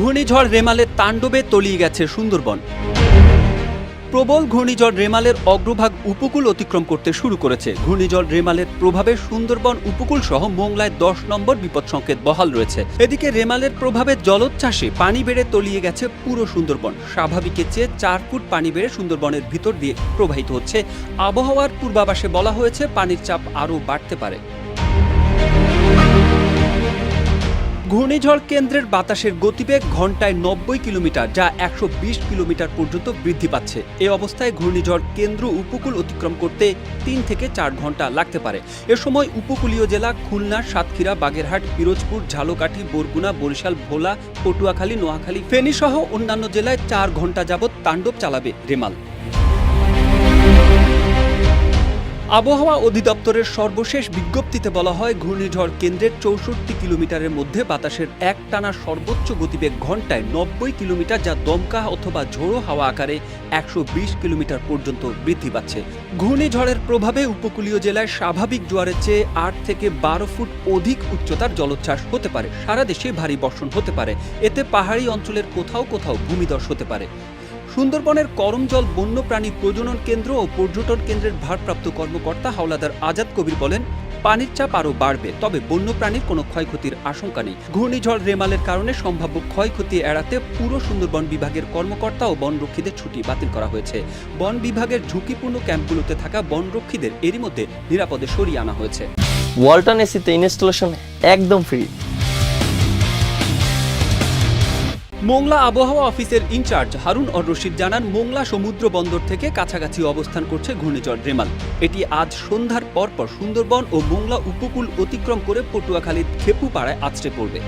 ঘূর্ণিঝড় রেমালের তাণ্ডবে তলিয়ে গেছে সুন্দরবন। প্রবল ঘূর্ণিঝড় রেমালের অগ্রভাগ উপকূল অতিক্রম করতে শুরু করেছে। ঘূর্ণিঝড় রেমালের প্রভাবে সুন্দরবন উপকূল সহ মোংলায় দশ নম্বর বিপদ সংকেত বহাল রয়েছে। এদিকে রেমালের প্রভাবে জলোচ্ছ্বাসে পানি বেড়ে তলিয়ে গেছে পুরো সুন্দরবন। স্বাভাবিকের চেয়ে চার ফুট পানি বেড়ে সুন্দরবনের ভিতর দিয়ে প্রবাহিত হচ্ছে। আবহাওয়ার পূর্বাভাসে বলা হয়েছে, পানির চাপ আরও বাড়তে পারে। ঘূর্ণিঝড় কেন্দ্রের বাতাসের গতিবেগ ঘন্টায় নব্বই কিলোমিটার, যা একশো বিশ কিলোমিটার পর্যন্ত বৃদ্ধি পাচ্ছে। এ অবস্থায় ঘূর্ণিঝড় কেন্দ্র উপকূল অতিক্রম করতে তিন থেকে চার ঘণ্টা লাগতে পারে। এ সময় উপকূলীয় জেলা খুলনা, সাতক্ষীরা, বাগেরহাট, পিরোজপুর, ঝালকাঠি, বরগুনা, বরিশাল, ভোলা, পটুয়াখালী, নোয়াখালী ফেনী সহ অন্যান্য জেলায় চার ঘণ্টা যাবৎ তাণ্ডব চালাবে রেমাল। আবহাওয়া অধিদপ্তরের সর্বশেষ বিজ্ঞপ্তিতে বলা হয়, ঘূর্ণিঝড় কেন্দ্রের চৌষট্টি কিলোমিটারের মধ্যে বাতাসের এক টানা সর্বোচ্চ গতিবেগ ঘন্টায় নব্বই কিলোমিটার, যা দমকা অথবা ঝোড়ো হাওয়া আকারে একশো বিশ কিলোমিটার পর্যন্ত বৃদ্ধি পাচ্ছে। ঘূর্ণিঝড়ের প্রভাবে উপকূলীয় জেলায় স্বাভাবিক জোয়ারের চেয়ে আট থেকে বারো ফুট অধিক উচ্চতার জলোচ্ছ্বাস হতে পারে। সারা দেশে ভারী বর্ষণ হতে পারে। এতে পাহাড়ি অঞ্চলের কোথাও কোথাও ভূমিধস হতে পারে। সুন্দরবনের করমজল বন্যপ্রাণী প্রজনন কেন্দ্র ও পর্যটন কেন্দ্রের ভারপ্রাপ্ত কর্মকর্তা হাওলাদার আজাদ কবির বলেন, পানির চাপ আরও বাড়বে, তবে বন্যপ্রাণীর কোনো ক্ষয়ক্ষতির আশঙ্কা নেই। ঘূর্ণিঝড় রেমালের কারণে সম্ভাব্য ক্ষয়ক্ষতি এড়াতে পুরো সুন্দরবন বিভাগের কর্মকর্তা ও বনরক্ষীদের ছুটি বাতিল করা হয়েছে। বন বিভাগের ঝুঁকিপূর্ণ ক্যাম্পগুলোতে থাকা বনরক্ষীদের এরই মধ্যে নিরাপদে সরিয়ে আনা হয়েছে। ওয়ালটন এসিতে ইনস্টলেশন একদম ফ্রি। মোংলা আবহাওয়া অফিসের ইনচার্জ হারুন অর রশিদ জানান, মোংলা সমুদ্র বন্দর থেকে কাছাকাছি অবস্থান করছে ঘূর্ণিঝড় রেমাল। এটি আজ সন্ধ্যার পরপর সুন্দরবন ও মোংলা উপকূল অতিক্রম করে পটুয়াখালীর খেপুপাড়ায় আছড়ে পড়বে।